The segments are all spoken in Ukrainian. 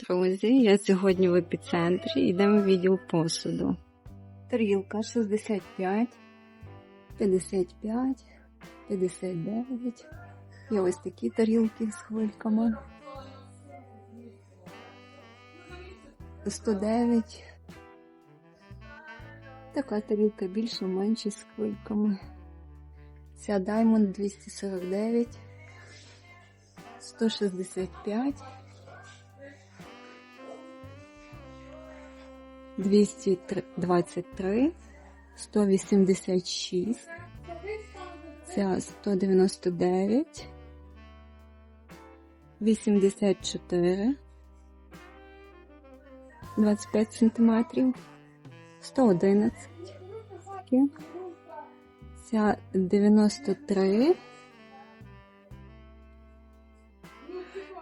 Друзі, я сьогодні в епіцентрі, йдемо в відділ посуду. Тарілка 65, 55, 59. Є ось такі тарілки з хвильками. 109. Така тарілка більше менше з хвильками. Ця Diamond 249, 165. 223, 186, ця 199, 84, 25 сантиметрів, 111, ця 93,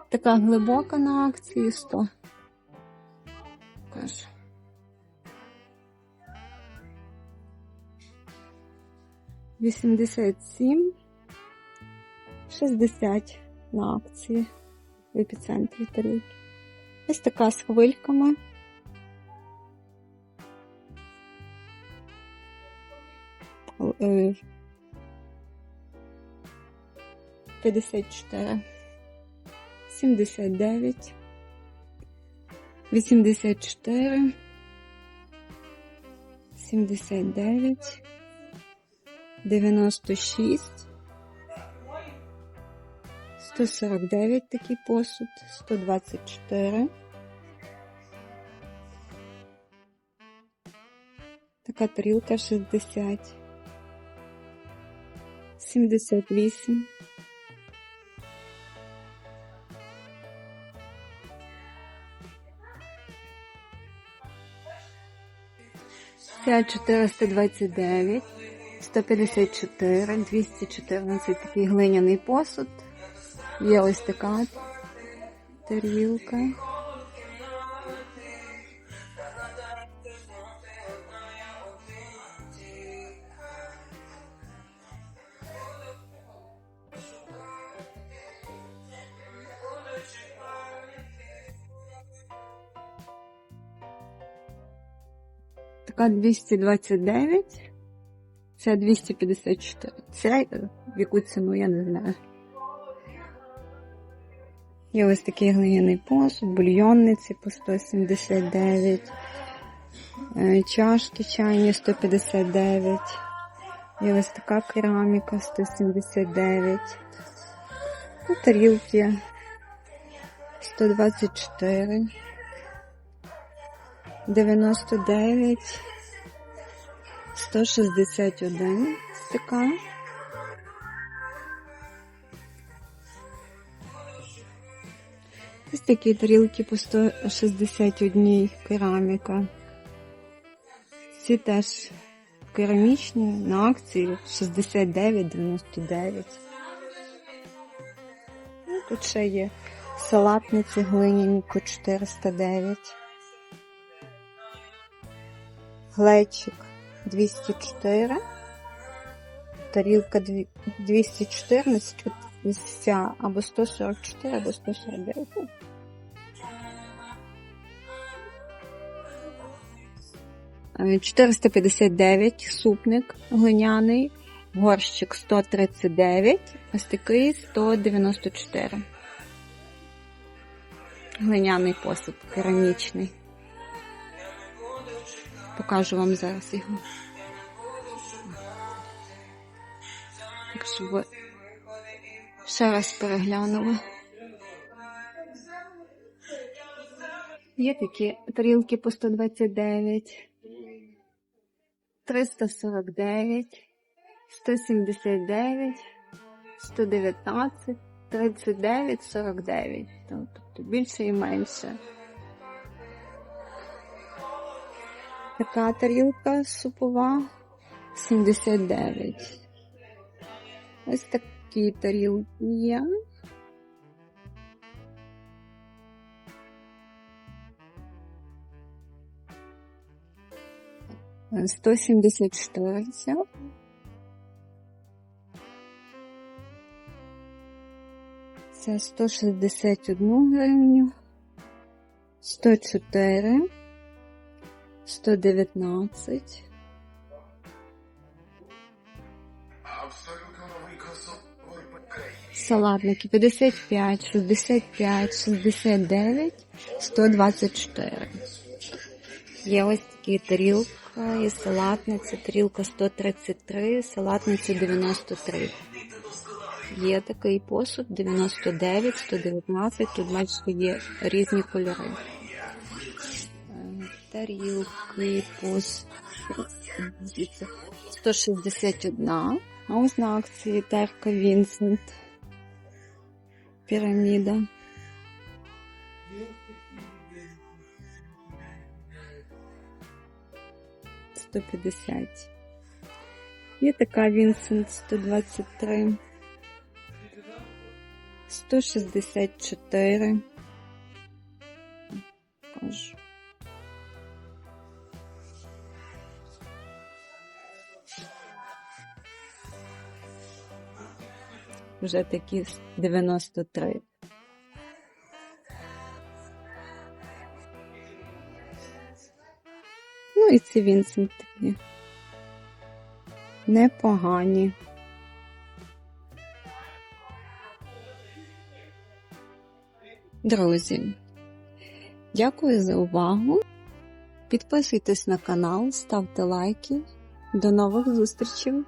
така глибока на акції 100. Каже. 87, 60 на акції в епіцентрі тарілки. Ось така з хвильками. Е, п'ятдесят чотири, сімдесят дев'ять, вісімдесят чотири, сімдесят дев'ять. 96, 149 такий посуд, 124. Така тарілка 60, 78. Ця 429, 154, 214 такий глиняний посуд. Є ось така тарілка. Така 229, це 254. Це е, в яку ціну я не знаю. Є ось такий глиняний посуд, бульйонниці по 179, е, чашки чайні 159. Є ось така кераміка 179. Ну, тарілки 124. 99, 161 така. Ось такі тарілки по 161 кераміка. Ці теж керамічні на акції 69,99. Ну, тут ще є салатниці глиняні по 409. Глечик 204, тарілка 214, ось ця або 144, або 149. Е, 459 супник глиняний, горщик 139, ось такий 194. Глиняний посуд керамічний. Покажу вам зараз його. Так, щоб ви ще раз переглянули. Є такі тарілки по 129, 349, 179, 119, 39, 49. Тобто більше і менше. Така тарілка супова 79. Ось такі тарілки є. Сто сімдесят чотири. Це 161 гривню. 104, 119, Абсолютно новий кросовер України. салатники 55, 65, 69, 124. Є ось такі тарілка і салатниця, тарілка 133, салатниця 93. Є такий посуд 99, 119, тут бачите є різні кольори. Тарілки, звідси 161, а ось на акції терка Вінсент. Піраміда. Сто п'ятдесят. Є така Вінсент 123. 164. Кажу. Вже такі 93. Ну і ці Вінсент такі. Непогані. Друзі, дякую за увагу. Підписуйтесь на канал, ставте лайки. До нових зустрічей!